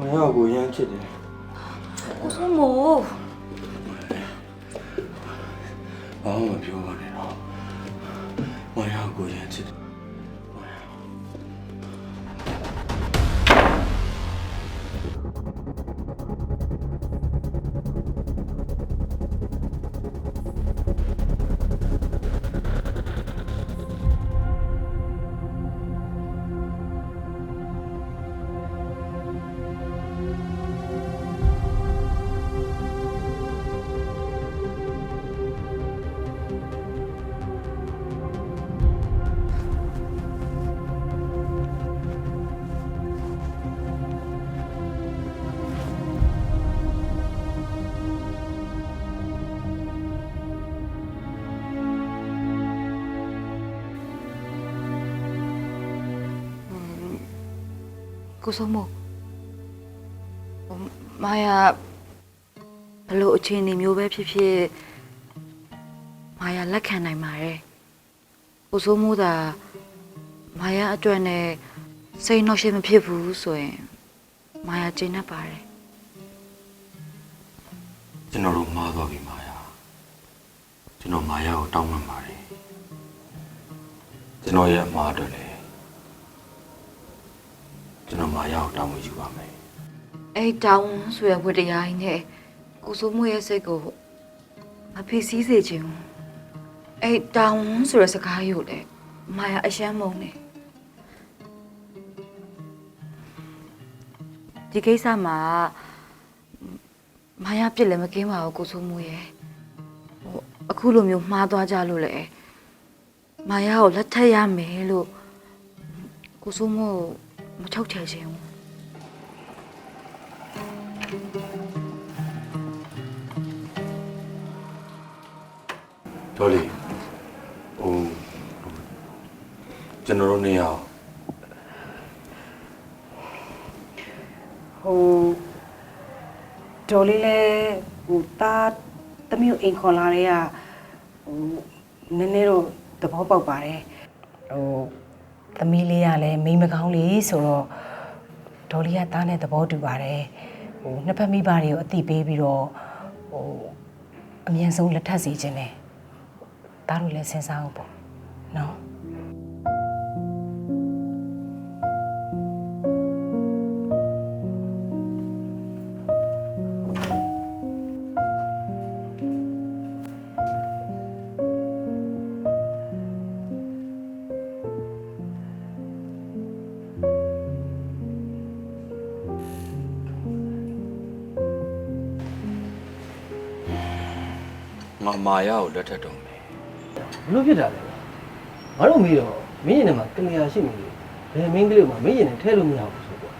မာယာကိုရမ်းချစ်တယ်ကိုစိုးမိုးဘာမှမပြောပါနဲ့တော့မာယာကိုရမ်းချစ်တယ် ကိုစိုးမိုးဟိုမာယာဘလို့အခြေအနေမျိုးပဲဖြစ်ဖြစ်မာယာလက်ခံနိုင်ပါတယ်ကိုစိုးမိုးသာမာယာအတွက်နဲ့စိတ်နှောက်ရှက်မဖြစ်ဘူးဆိုရင်မာယာကျဉ်းတတ်ပါတယ်ကျွန်တော်တို့မှားသွားပြီမာယာကျွန်တော်မာယာကိုတောင်းပန်ပါတယ်ကျွန်တော်ရဲ့အမှားအတွက်လည်း ကျွန်တော်မာယာကိုတောင်းဝင်ယူပါမယ်အဲ့တောင်းဆိုရဝတ္တရားကြီးနဲ့ကိုစိုးမိုးရဲ့စိတ်ကိုမဖိစီးစေချင်ဘူးအဲ့တောင်းဆိုရစကားယူလေမာယာအရှမ်းမုံနေဒီကိစ္စမှာမာယာပြစ်လည်းမကင်းပါဘူးကိုစိုးမိုးရဲ့ဟိုအခုလိုမျိုးမှားသွားကြလို့လေမာယာကိုလက်ထပ်ရမယ်လို့ကိုစိုးမိုး မချုပ်ချယ်ချင်ဘူးဒေါ်လီဟိုကျွန်တော်တို့နေရာဟိုဒေါ်လေးလဲဟိုတာတမျိုးအိမ်ခေါ်လာတဲ့ကဟိုနည်းနည်းတော့သဘောပေါက်ပါတယ်ဟို သမီးလေးကလည်းမိန်းမကောင်းလေးဆိုတော့ဒေါ်လေးကတားနဲ့သဘောတူပါတယ်ဟိုနှစ်ဖက်မိဘတွေကိုအတိပေးပြီးတော့ဟိုအမြန်ဆုံးလက်ထပ်စီခြင်းတယ်တားတို့လည်းစဉ်းစားအောင်ပေါ့နော် ငါမာယာကိုလက်ထပ်တော့မယ်ဘလို့ဖြစ်တာလဲငါတို့မေးတော့မင်းရင်ထဲမှာကလျာရှိနေတယ်ဘယ်မင်းကလေးကမင်းရင်ထဲထဲလို့မရဘူးဆိုတော့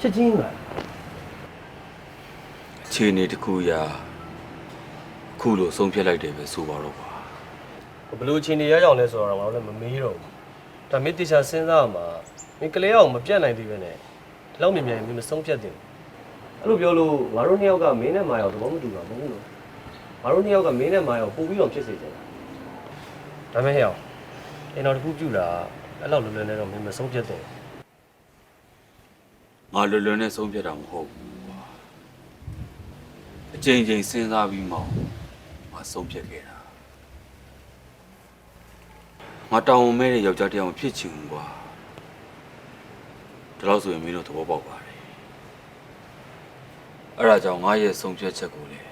ချက်ချင်းပါအခြေအနေတစ်ခုရာခုလိုဆုံးဖြတ်လိုက်တယ်ပဲဆိုပါတော့ကွာဘလို့အချိန်တွေရအောင်လဲဆိုတော့ငါတို့လည်းမမေးတော့ဘူးဒါမင်းတေချာစဉ်းစားမှာမင်းကလေးအောင်မပြတ်နိုင်သေးပဲနဲ့ဒီလောက်မြန်မြန်မင်းမဆုံးဖြတ်တင်အဲ့လိုပြောလို့ငါတို့နှစ်ယောက်ကမင်းနဲ့မာယောသဘောမတူတာမဟုတ်ဘူးနော် ငါတို့နှစ်ယောက်ကမင်းနဲ့မာယောပို့ပြီးတော့ဖြစ်စေချင်တာဒါမဲ့ဟဲ့အောင်အိမ်တော်တစ်ခုပြူတာအဲ့လောက်လွယ်လွယ်နဲ့တော့မင်းမဆုံးဖြတ်တင်ငါလွယ်လွယ်နဲ့ဆုံးဖြတ်တာမဟုတ်ဘူးကွာအချိန်ချင်းစဉ်းစားပြီးမှငါဆုံးဖြတ်ခဲ့တာငါတောင်းမဲ့တဲ့ယောက်ျားတစ်ယောက်ဖြစ်ချင်ဘူးကွာဒါလို့ဆိုရင်မင်းတို့သဘောပေါက်ပါတယ်အဲ့ဒါကြောင့်ငါရဲ့ဆုံးဖြတ်ချက်ကိုလေ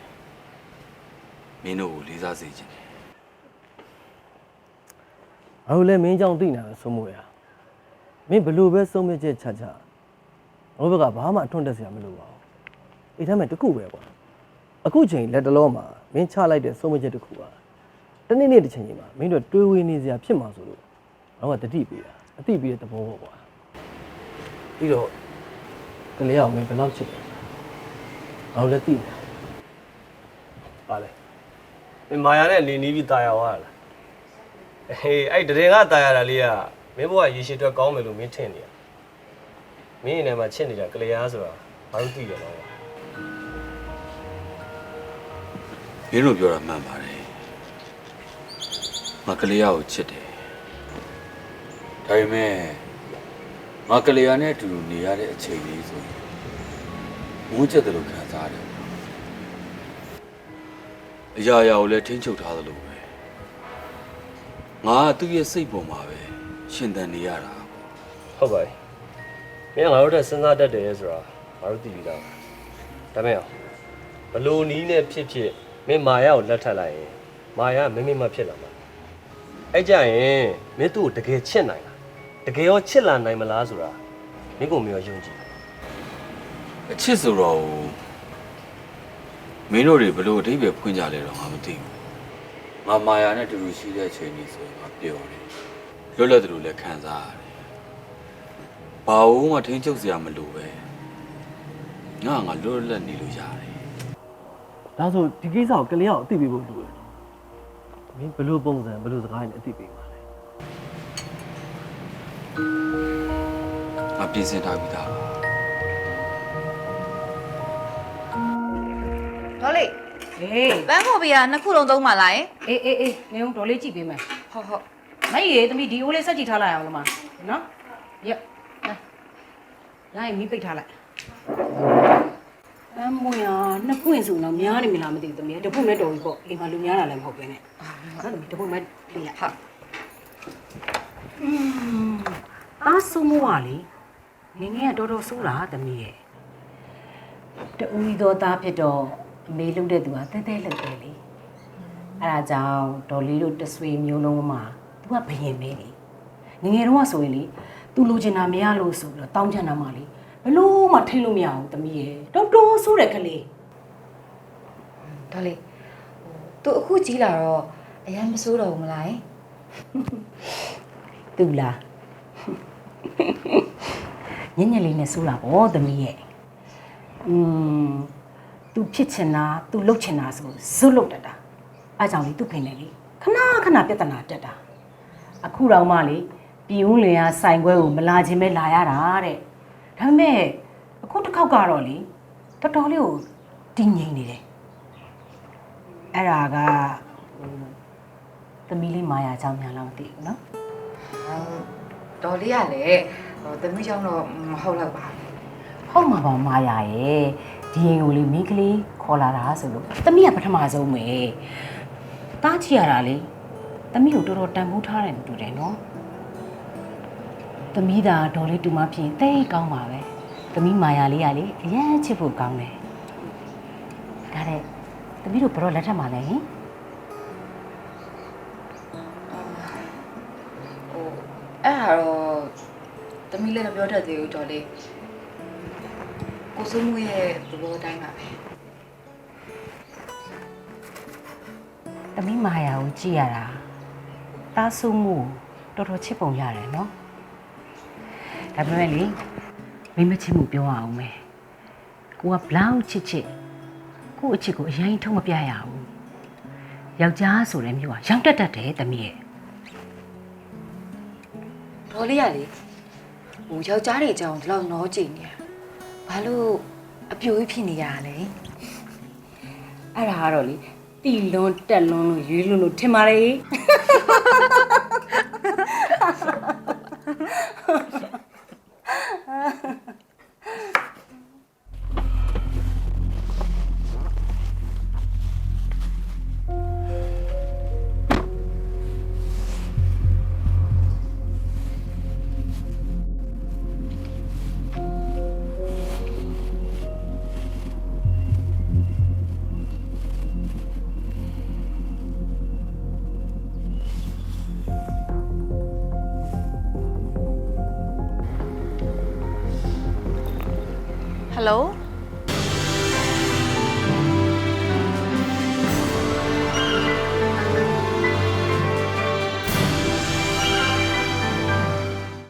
မင်းတို့ကိုလေးစားစေချင်တယ်ငါတို့လည်းမင်းကြောင့်သိနေတာဆုံးမို့ရမင်းဘလို့ပဲဆုံးဖြတ်ချက်ချချငါတို့ဘက်ကဘာမှအထွန်းတက်စရာမလိုပါဘူးအိတ်ထဲမှာတစ်ခုပဲကွာအခုချိန်လက်တလုံးမှာမင်းချလိုက်တဲ့ဆုံးဖြတ်ချက်တစ်ခုပါတနေ့နေ့တစ်ချိန်ချိန်မှာမင်းတို့တွေးဝေးနေစရာဖြစ်မှာဆိုလို့ငါကတတိပေးတာအတိပေးတဲ့သဘောပေါ့ကွာပြီးတော့ကလေးအောင်မင်းဘယ်လောက်ချစ်တယ်ငါတို့လည်းသိတယ်ပါလေ မင်းမာယာနဲ့နေနီးပြီးตายအောင်ရလား ဟေးအဲ့တရင်ကตายရတာလေးကမင်းဘဝရေရှည်အတွက်ကောင်းမယ်လို့မင်းထင်နေရမင်းအနေမှာချစ်နေတာကလျားဆိုတာဘာလို့သိရလဲ မင်းတို့ပြောတာမှန်ပါတယ်ငါကလေးရကိုချစ်တယ် ဒါပေမဲ့ငါကလေးရနဲ့အတူတူနေရတဲ့အချိန်လေးဆိုရင်ငုံချက်တယ်လို့ခံစားရတယ် အရာရာကိုလည်းထိန်းချုပ်ထားသလိုပဲငါကသူ့ရဲ့စိတ်ပေါ်မှာပဲရှင်သန်နေရတာပေါ့ဟုတ်ပါပြီမင်းကငါတို့တက်စဉ်းစားတတ်တယ်ဆိုတာငါတို့သိပြီးသားပါဒါမဲ့ဘလို့နီးနဲ့ဖြစ်ဖြစ်မင်းမာယာကိုလက်ထပ်လိုက်ရင်မာယာကမင်းမင်းမဖြစ်လာမှာအဲ့ကြရင်မင်းသူ့ကိုတကယ်ချစ်နိုင်လားတကယ်ရောချစ်လာနိုင်မလားဆိုတာမင်းကိုမင်းရောယုံကြည်အချစ်ဆိုတော့ မင်းတို့တွေဘလို့အတိတ်ပဲဖွင့်ကြလဲတော့ငါမသိဘူးငါမာယာနဲ့တူတူရှိတဲ့အချိန်ကြီးဆိုရင်ငါပျော်တယ်လွတ်လပ်တယ်လို့လည်းခံစားရတယ်ဘာလို့မှထိန်းချုပ်စရာမလိုပဲငါကငါလွတ်လပ်နေလို့ရတယ်ဒါဆိုဒီကိစ္စကိုကလေးအောင်အသိပေးဖို့လိုတယ်မင်းဘလို့ပုံစံဘလို့စကားနဲ့အသိပေးပါလဲငါပြင်ဆင်ထားပြီးသားပါ ဒေါ်လေးဟေးပန်းခေါ်ပေးရနှစ်ခုလုံးသုံးပါလားယင်အေးအေးအေးနေအောင်ဒေါ်လေးကြည့်ပေးမယ်ဟုတ်ဟုတ်မကြီးရေသမီးဒီအိုးလေးဆက်ကြည့်ထားလိုက်အောင်လို့မနော်ရက်လာရင်မိပိတ်ထားလိုက်အမွေရနှစ်ပွင့်စုတော့များနေမလားမသိဘူးသမီးတပွင့်နဲ့တော်ပြီပေါ့အိမ်မှာလူများတာလည်းမဟုတ်ပဲနဲ့နော်သမီးတပွင့်မဲ့ပြလိုက်ဟုတ်အားဆုံးမွားလေငငယ်ကတော်တော်ဆိုးတာသမီးရဲ့တူဤတော်သားဖြစ်တော့အ မေလုပ်တဲ့သူကတဲတဲလုပ်တယ်လေအဲဒါကြောင့်ဒေါ်လေးတို့တဆွေမျိုးလုံးမှာသူကဘယင်မဲလေငငယ်တော့ဆိုရင်လေသူလိုချင်တာမရလို့ဆိုပြီးတော့တောင်းချင်တာမှလေဘလို့မှထိတ်လို့မရဘူးသမီးရဲ့တော်တော်ဆိုးတယ်ကလေးဒေါ်လေးဟိုသူအခုကြီးလာတော့အရင်မစိုးတော့ဘူးမလားယင်သူလားညညလေးနဲ့ဆိုးတာဗောသမီးရဲ့อืม သူဖြစ်ချင်တာသူလုပ်ချင်တာဆိုဇွတ်လုပ်တတ်တာအဲကြောင့်လေသူ့ဖိနေလေခဏခဏပြဿနာတက်တာအခုတော့မှလေပြည်ဦးလင်ကဆိုင်ခွဲကိုမလာခြင်းပဲလာရတာတဲ့ဒါပေမဲ့အခုတစ်ခေါက်ကတော့လေတော်တော်လေးကိုတည်ငြိမ်နေတယ်အဲ့ဒါကသမီးလေးမာယာကြောင့်များလားမသိဘူးနော်တော်လေးကလည်းသမီးကြောင့်တော့မဟုတ်တော့ပါဘူးဟုတ်မှာပါမာယာရဲ့ ဒီရင်ကိုလေမိန်းကလေးခေါ်လာတာဆိုလို့သမီးကပထမဆုံးပဲတားချီရတာလေသမီးကိုတော်တော်တန်ဖိုးထားတယ်တူတယ်နော်သမီးသာဒေါ်လေးတူမဖြစ်ရင်တိတ်ကောင်းပါပဲသမီးမာယာလေးကလေအရင်ချစ်ဖို့ကောင်းတယ်ဒါတဲ့သမီးတို့ဘယ်တော့လက်ထပ်မှာလဲဟင်ဟိုအဲ့ဒါတော့သမီးလည်းမပြောတတ်သေးဘူးဒေါ်လေး ကိုစိုးမှုရဲ့သဘောတိုင်းပါပဲသမီးမာယာကိုကြည့်ရတာတားဆုမှုတော်တော်ချစ်ပုံရတယ်နော်ဒါပေမဲ့လေမိမချစ်မှုပြောရအောင်မယ်ကိုကဘလောက်ချစ်ချစ်ကို့အချစ်ကိုအရင်ထုံးမပြရဘူးယောက်ျားဆိုတဲ့မျိုးကရောက်တက်တတ်တယ်သမီးရဲ့ဒေါ်လေးကလေဟိုယောက်ျားတွေအကြောင်းဒီလောက်နောကြည့်နေရ ဘာလို့အပြိုကြီးဖြစ်နေရလဲအဲ့ဒါကတော့လေတီလွန်တက်လွန်လို့ရွေးလွန်လို့ထင်ပါလေ ဟယ်လို